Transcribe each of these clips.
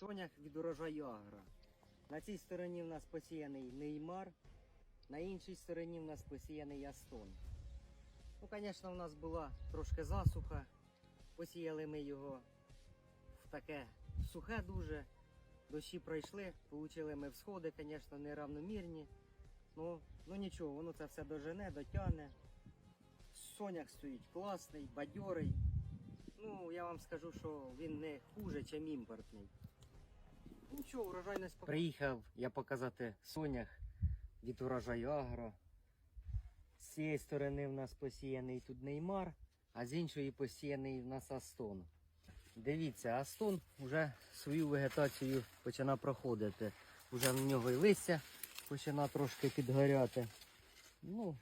Сонях від урожаю агро. На цій стороні в нас посіяний неймар, на іншій стороні в нас посіяний астон. Ну, звісно, в нас була трошки засуха. Посіяли ми його в таке сухе дуже. Дощі пройшли, отримали ми всходи, звісно, неравномірні. Ну, ну нічого, воно це все дожене, дотягне. Соняк стоїть класний, бадьорий. Ну, я вам скажу, що він не хуже, ніж імпортний. Нічого, урожайність поки- Приїхав я показати сонях від урожаю агро. З цієї сторони в нас посіяний тут неймар, а з іншої посіяний в нас астон. Дивіться, астон вже свою вегетацію починає проходити. Уже в нього і листя починає трошки підгоряти. Ну,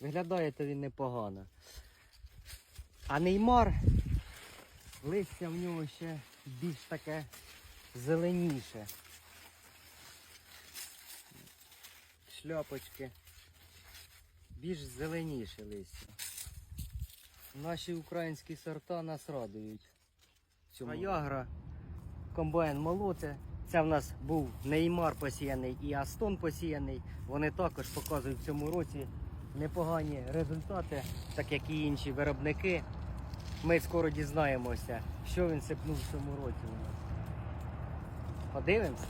виглядає то він непогано. А неймар, листя в нього ще більш таке зеленіше. Шляпочки. Більш зеленіше листя. Наші українські сорта нас радують. Цьому. Ягра, комбайн молоте. Це в нас був неймар посіяний і Астон посіяний. Вони також показують в цьому році непогані результати, так як і інші виробники. Ми скоро дізнаємося, що він сипнув в цьому році у нас. Подивимось.